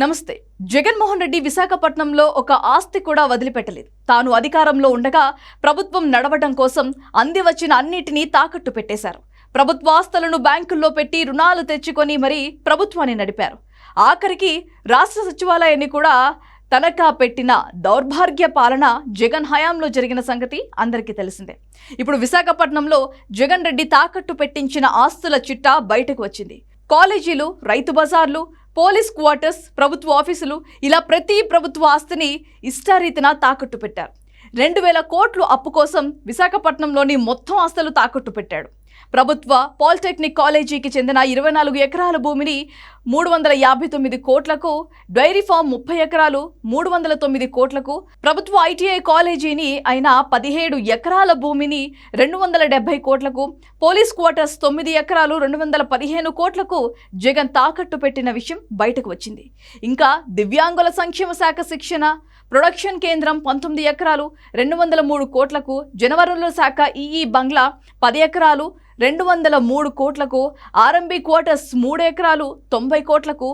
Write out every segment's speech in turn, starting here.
నమస్తే. జగన్మోహన్ రెడ్డి విశాఖపట్నంలో ఒక ఆస్తి కూడా వదిలిపెట్టలేదు. తాను అధికారంలో ఉండగా ప్రభుత్వం నడవడం కోసం అంది వచ్చిన అన్నిటినీ తాకట్టు పెట్టేశారు. ప్రభుత్వ ఆస్తులను బ్యాంకుల్లో పెట్టి రుణాలు తెచ్చుకొని మరీ ప్రభుత్వాన్ని నడిపారు. ఆఖరికి రాష్ట్ర సచివాలయాన్ని కూడా తనఖా పెట్టిన దౌర్భాగ్య పాలన జగన్ హయాంలో జరిగిన సంగతి అందరికీ తెలిసిందే. ఇప్పుడు విశాఖపట్నంలో జగన్ రెడ్డి తాకట్టు పెట్టించిన ఆస్తుల చిట్టా బయటకు వచ్చింది. కాలేజీలు రైతు బజార్లు పోలీస్ క్వార్టర్స్ ప్రభుత్వ ఆఫీసులు ఇలా ప్రతి ప్రభుత్వ ఆస్తిని ఇష్టారీతిన తాకట్టు పెట్టారు. రెండు వేల కోట్లు అప్పు కోసం విశాఖపట్నంలోని మొత్తం ఆస్తులు తాకట్టు పెట్టాడు. ప్రభుత్వ పాలిటెక్నిక్ కాలేజీకి చెందిన ఇరవై నాలుగు ఎకరాల భూమిని మూడు వందల యాభై తొమ్మిది కోట్లకు డైరీ ఫామ్ ముప్పై ఎకరాలు మూడు వందల తొమ్మిది కోట్లకు ప్రభుత్వ ఐటీఐ కాలేజీని అయిన పదిహేడు ఎకరాల భూమిని రెండు వందల డెబ్బై కోట్లకు పోలీస్ క్వార్టర్స్ తొమ్మిది ఎకరాలు రెండు వందల పదిహేను కోట్లకు జగన్ తాకట్టు పెట్టిన విషయం బయటకు వచ్చింది. ఇంకా దివ్యాంగుల సంక్షేమ శాఖ శిక్షణ ప్రొడక్షన్ కేంద్రం పంతొమ్మిది ఎకరాలు రెండు వందల మూడు కోట్లకు జనవరుల శాఖ ఈఈ బంగ్లా పది ఎకరాలు రెండు వందల మూడు కోట్లకు ఆర్ఎంబి క్వార్టర్స్ మూడు ఎకరాలు తొంభై కోట్లకు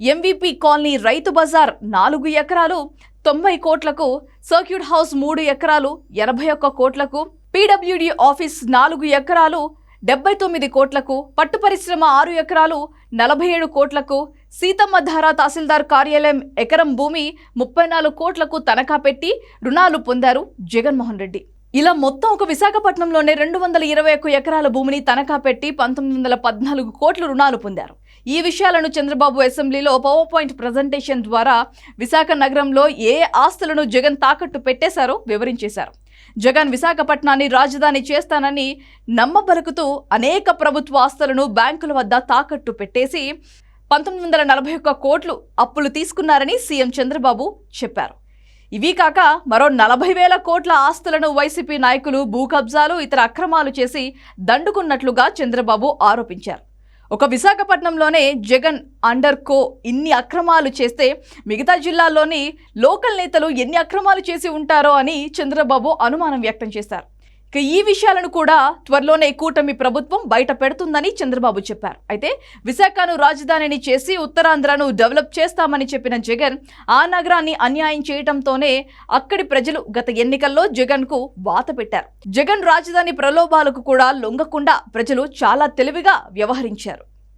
ఎంవిపి కాలనీ రైతు బజార్ నాలుగు ఎకరాలు తొంభై కోట్లకు సర్క్యూట్ హౌస్ మూడు ఎకరాలు ఎనభై ఒక్క కోట్లకు పీడబ్ల్యూడి ఆఫీస్ నాలుగు ఎకరాలు డెబ్బై తొమ్మిది కోట్లకు పట్టు పరిశ్రమ ఆరు ఎకరాలు నలభై ఏడు కోట్లకు సీతమ్మ ధార తహసీల్దార్ కార్యాలయం ఎకరం భూమి ముప్పై నాలుగు కోట్లకు తనఖా పెట్టి రుణాలు పొందారు జగన్మోహన్ రెడ్డి. ఇలా మొత్తం ఒక విశాఖపట్నంలోనే రెండు వందల ఇరవై ఒక్క ఎకరాల భూమిని తనఖా పెట్టి పంతొమ్మిది వందల పద్నాలుగు కోట్ల రుణాలు పొందారు. ఈ విషయాలను చంద్రబాబు అసెంబ్లీలో పవర్ పాయింట్ ప్రజెంటేషన్ ద్వారా విశాఖ నగరంలో ఏ ఆస్తులను జగన్ తాకట్టు పెట్టేశారో వివరించేశారు. జగన్ విశాఖపట్నాన్ని రాజధాని చేస్తానని నమ్మబలుకుతూ అనేక ప్రభుత్వ ఆస్తులను బ్యాంకుల వద్ద తాకట్టు పెట్టేసి పంతొమ్మిది వందల నలభై ఒక్క కోట్లు అప్పులు తీసుకున్నారని సీఎం చంద్రబాబు చెప్పారు. ఇవి కాక మరో నలభై వేల కోట్ల ఆస్తులను వైసీపీ నాయకులు భూకబ్జాలు ఇతర అక్రమాలు చేసి దండుకున్నట్లుగా చంద్రబాబు ఆరోపించారు. ఒక విశాఖపట్నంలోనే జగన్ అండర్ కో ఇన్ని అక్రమాలు చేస్తే మిగతా జిల్లాల్లోని లోకల్ నేతలు ఎన్ని అక్రమాలు చేసి ఉంటారో అని చంద్రబాబు అనుమానం వ్యక్తం చేశారు. ఈ విషయాలను కూడా త్వరలోనే కూటమి ప్రభుత్వం బయట పెడుతుందని చంద్రబాబు చెప్పారు. అయితే విశాఖను రాజధానిని చేసి ఉత్తరాంధ్రను డెవలప్ చేస్తామని చెప్పిన జగన్ ఆ నగరాన్ని అన్యాయం చేయడంతోనే అక్కడి ప్రజలు గత ఎన్నికల్లో జగన్కు వాత పెట్టారు. జగన్ రాజధాని ప్రలోభాలకు కూడా లొంగకుండా ప్రజలు చాలా తెలివిగా వ్యవహరించారు.